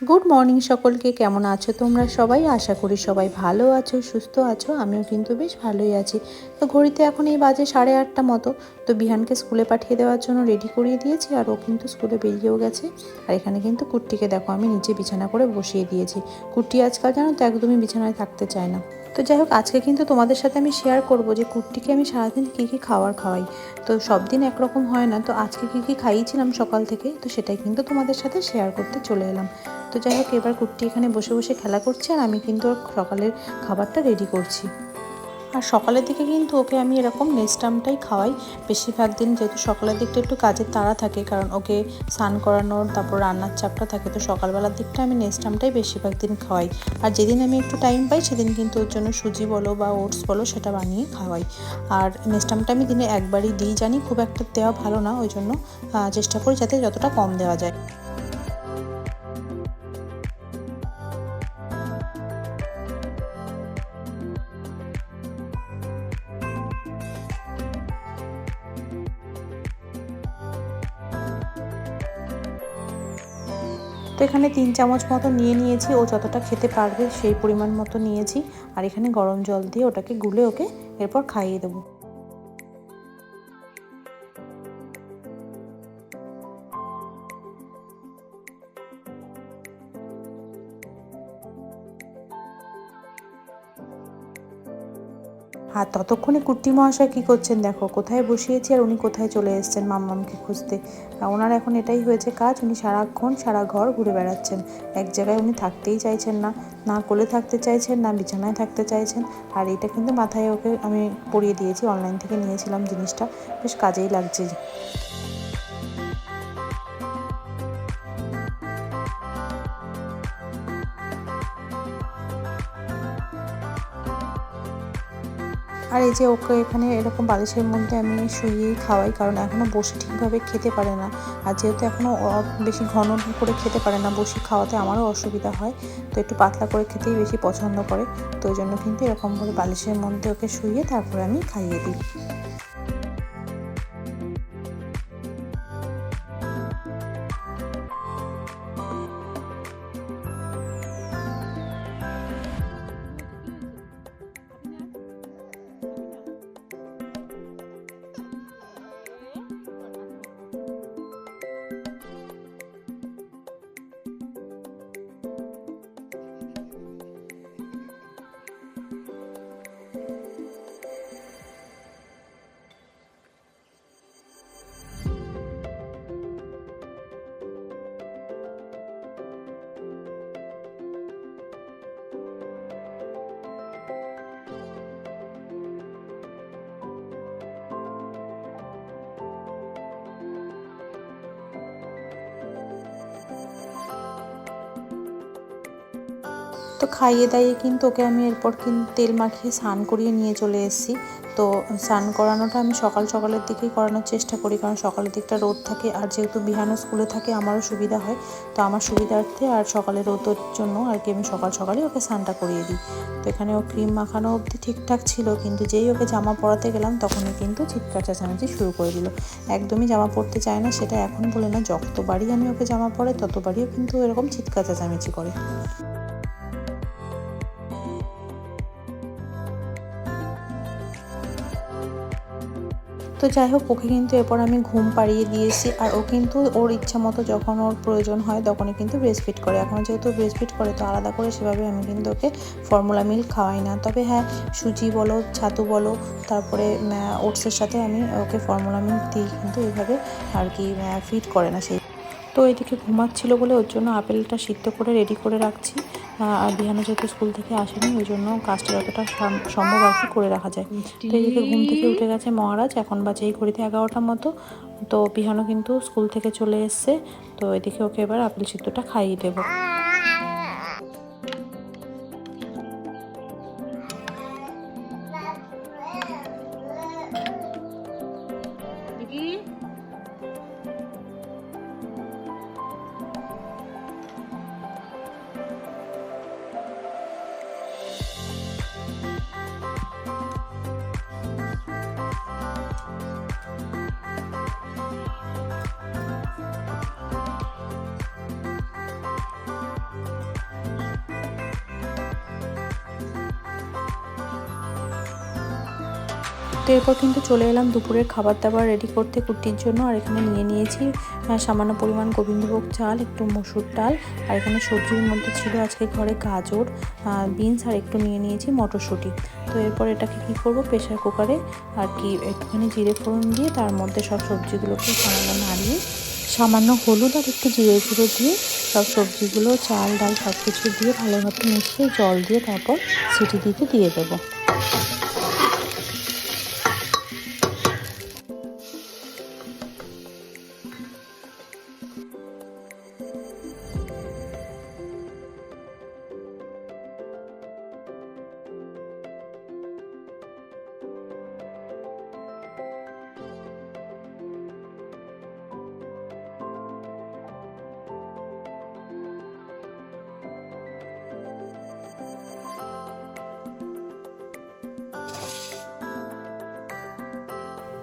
Good morning সকলকে, কেমন আছো তোমরা সবাই? আশা করি সবাই ভালো আছো, সুস্থ আছো, আমিও কিন্তু বেশ ভালোই আছি। তো ঘড়িতে এখন এই বাজে সাড়ে আটটা মতো, তো বিহানকে স্কুলে পাঠিয়ে দেওয়ার জন্য রেডি করিয়ে দিয়েছি, আর ও কিন্তু স্কুলে বেরিয়েও গেছে। আর এখানে কিন্তু কুর্তিকে দেখো, আমি নিচে বিছানা করে বসিয়ে দিয়েছি। কুর্তি আজকাল জানো তো একদমই বিছানায় থাকতে চায় না। তো যাই হোক, আজকে কিন্তু তোমাদের সাথে আমি শেয়ার করব যে কুর্তিকে আমি সারাদিন কী কী খাবার খাওয়াই। তো সব দিন একরকম হয় না, তো আজকে কী কী খাইয়েছিলাম সকাল থেকে, তো সেটাই কিন্তু তোমাদের সাথে শেয়ার করতে চলে এলাম। তো যাই হোক, এবার কুর্তি এখানে বসে বসে খেলা করছে আর আমি কিন্তু ওর সকালের খাবারটা রেডি করছি। আর সকালের দিকে কিন্তু ওকে আমি এরকম নেস্টামটাই খাওয়াই। বেশিরভাগ দিন যেহেতু সকালের দিকটা একটু কাজের তাড়া থাকে, কারণ ওকে স্নান করানোর, তারপর রান্নার চাপটা থাকে, তো সকালবেলার দিকটা আমি নেস্টামটাই বেশিরভাগ দিন খাওয়াই। আর যেদিন আমি একটু টাইম পাই, সেদিন কিন্তু ওর জন্য সুজি বলো বা ওটস বলো সেটা বানিয়ে খাওয়াই। আর নেস্টামটা আমি দিনে একবারই দিই, জানি খুব একটা দেওয়া ভালো না, ওই জন্য চেষ্টা করি যাতে যতটা কম দেওয়া যায়। তো এখানে তিন চামচ মতো নিয়ে নিয়েছি। ও যতটা খেতে পারবে সেই পরিমাণ মতো নিয়েছি। আর এখানে গরম জল দিয়ে ওটাকে গুলে ওকে এরপর খাইয়ে দেবো। আর ততক্ষণে কুর্তি মহাশয় কী করছেন দেখো, কোথায় বসিয়েছি আর উনি কোথায় চলে এসছেন মাম্মামকে খুঁজতে? ওনার এখন এটাই হয়েছে কাজ, উনি সারাক্ষণ সারা ঘর ঘুরে বেড়াচ্ছেন। এক জায়গায় উনি থাকতেই চাইছেন না না কোলে থাকতে চাইছেন, না বিছানায় থাকতে চাইছেন। আর এটা কিন্তু মাথায় ওকে আমি পরিয়ে দিয়েছি, অনলাইন থেকে নিয়েছিলাম জিনিসটা, বেশ কাজেই লাগছে। আর এই যে ওকে এখানে এরকম বালিশের মধ্যে আমি শুয়েই খাওয়াই, কারণ এখনও বসে ঠিকভাবে খেতে পারে না। আর যেহেতু এখনও বেশি ঘন করে খেতে পারে না, বসে খাওয়াতে আমারও অসুবিধা হয়। তো একটু পাতলা করে খেতেই বেশি পছন্দ করে। তো ওই জন্য কিন্তু এরকমভাবে বালিশের মধ্যে ওকে শুয়ে তারপরে আমি খাইয়ে দিই। তো খাইয়ে দাইয়ে কিন্তু ওকে আমি এরপর কিন্তু তেল মাখিয়ে স্নান করিয়ে নিয়ে চলে এসেছি। তো স্নান করানোটা আমি সকাল সকালের দিকেই করানোর চেষ্টা করি, কারণ সকালের দিকটা রোদ থাকে আর যেহেতু বিহানও স্কুলে থাকে আমারও সুবিধা হয়। তো আমার সুবিধার্থে আর সকালে রোদের জন্য আর কি আমি সকাল সকালে ওকে স্নানটা করিয়ে দিই। তো এখানে ও ক্রিম মাখানো অবধি ঠিকঠাক ছিল, কিন্তু যেই ওকে জামা পরাতে গেলাম তখনই কিন্তু চিৎকার চেঁচামেচি শুরু করে দিল। একদমই জামা পরতে চায় না, সেটা এখন বলে না যতবারই আমি ওকে জামা পরে ততবারই কিন্তু এরকম চিৎকার চেঁচামেচি করে। তো যাই হোক, ওকে কিন্তু এরপর আমি ঘুম পাড়িয়ে দিয়েছি। আর ও কিন্তু ওর ইচ্ছা মতো যখন ওর প্রয়োজন হয়, তখনই কিন্তু ব্রেস্টফিট করে। এখন যেহেতু ব্রেস্টফিট করে, তো আলাদা করে সেভাবে আমি কিন্তু ওকে ফর্মুলা মিল্ক খাওয়াই না। তবে হ্যাঁ সুজি বলো, ছাতু বলো, তারপরে ওটসের সাথে আমি ওকে ফর্মুলা মিল্ক দিই। কিন্তু এইভাবে আর কি ফিট করে না সেই তো এদিকে ঘুমাচ্ছিল বলে ওর জন্য আপেলটা সিদ্ধ করে রেডি করে রাখছি। আর বিহানো যেহেতু স্কুল থেকে আসেনি, ওই জন্য কাজটা যতটা সম্ভব আর কি করে রাখা যায়। তো এদিকে ঘুম থেকে উঠে গেছে মহারাজ, এখন বাজে এই ঘড়িতে এগারোটার মতো। তো বিহানো কিন্তু স্কুল থেকে চলে এসছে, তো এদিকে ওকে এবার আপেল সিদ্ধটা খাইয়ে দেবো। তো এরপর কিন্তু চলে এলাম দুপুরের খাবার দাবার রেডি করতে কুর্তির জন্য। আর এখানে নিয়ে নিয়েছি সামান্য পরিমাণ গোবিন্দভোগ চাল, একটু মসুর ডাল, আর এখানে সবজির মধ্যে ছিল আজকে ঘরে গাজর বিনস, আর একটু নিয়ে নিয়েছি মটরশুঁটি। তো এরপর এটাকে কি করব? প্রেশার কুকারে আর কি একটুখানি জিরে ফোড়ন দিয়ে তার মধ্যে সব সবজিগুলোকে সামান্য নাড়িয়ে, সামান্য হলুদ আর একটু জিরে গুঁড়ো দিয়ে সব সবজিগুলো, চাল, ডাল সব কিছু দিয়ে ভালোভাবে মিশিয়ে জল দিয়ে তারপর সিটি দিতে দিয়ে দেবো।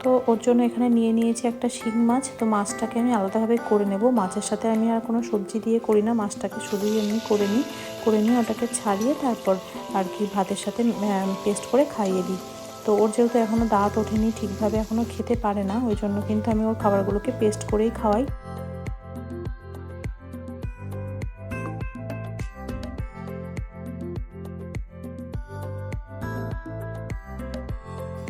তো ওর জন্য এখানে নিয়ে নিয়েছি একটা শিং মাছ। তো মাছটাকে আমি আলাদাভাবে করে নেব। মাছের সাথে আমি আর কোনো সবজি দিয়ে করি না। মাছটাকে শুধুই এমনি করে নিই। করে নিয়ে ওটাকে ছাড়িয়ে তারপর আর কি ভাতের সাথে পেস্ট করে খাইয়ে দিই। তো ওর যেহেতু এখনও দাঁত ওঠেনি, ঠিকভাবে এখনও খেতে পারে না, ওই জন্য কিন্তু আমি ওর খাবারগুলোকে পেস্ট করেই খাওয়াই।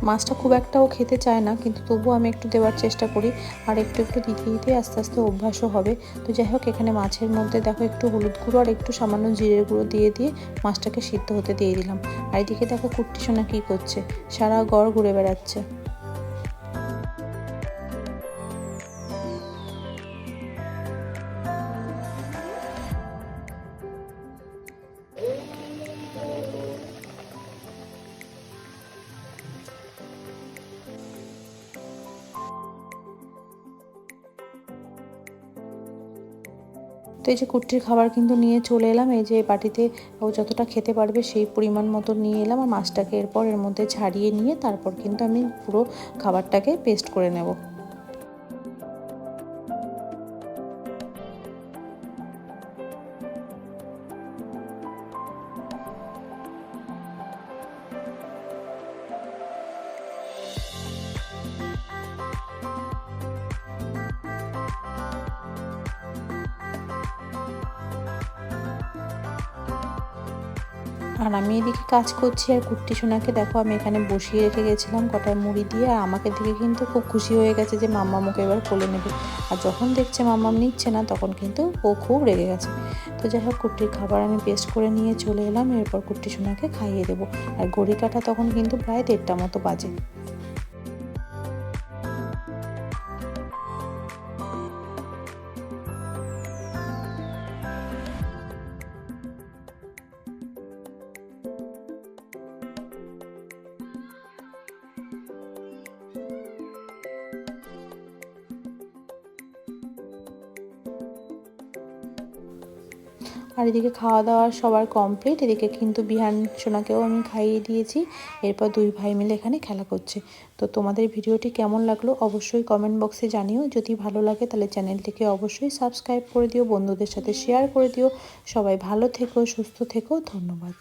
মাছটা খুব একটাও খেতে চায় না, কিন্তু তবু আমি একটু দেওয়ার চেষ্টা করি আর একটু একটু দিতে দিতে আস্তে আস্তে অভ্যাসও হবে। তো যাই হোক, এখানে মাছের মধ্যে দেখো একটু হলুদ গুঁড়ো আর একটু সামান্য জিরের গুঁড়ো দিয়ে দিয়ে মাছটাকে সিদ্ধ হতে দিয়ে দিলাম। আর এদিকে দেখো কুট্টি সোনা কী করছে? সারা গড় ঘুরে বেড়াচ্ছে। তো এই যে কুট্টির খাবার কিন্তু নিয়ে চলে এলাম। এই যে বাটিতে ও যতটা খেতে পারবে সেই পরিমাণ মতো নিয়ে এলাম আর মাছটাকে এরপর এর মধ্যে ছাড়িয়ে নিয়ে তারপর কিন্তু আমি পুরো খাবারটাকে পেস্ট করে নেব। আর আমি এদিকে কাজ করছি আর কুট্টি সোনাকে দেখো আমি এখানে বসিয়ে রেখে গেছিলাম কটায় মুড়ি দিয়ে, আর আমাকে দিকে কিন্তু খুব খুশি হয়ে গেছে যে মাম্মা মুখে এবার কোলে নেবে। আর যখন দেখছে মাম্মাম নিচ্ছে না, তখন কিন্তু ও খুব রেগে গেছে। তো যাই হোক কুর্তির খাবার আমি পেস্ট করে নিয়ে চলে এলাম, এরপর কুট্টি সোনাকে খাইয়ে দেবো। আর গড়ি কাটা তখন কিন্তু প্রায় দেড়টা মতো বাজে। আর এদিকে খাওয়া দাওয়া সবার কমপ্লিট এদিকে কিন্তু বিহান সোনাকেও আমি খাইয়ে দিয়েছি। এরপর দুই ভাই মিলে এখানে খেলা করছে। তো তোমাদের ভিডিওটি কেমন লাগল অবশ্যই কমেন্ট বক্সে জানিও। যদি ভালো লাগে তাহলে চ্যানেলটিকে অবশ্যই সাবস্ক্রাইব করে দিও, বন্ধুদের সাথে শেয়ার করে দিও। সবাই ভালো থেকো, সুস্থ থেকো। ধন্যবাদ।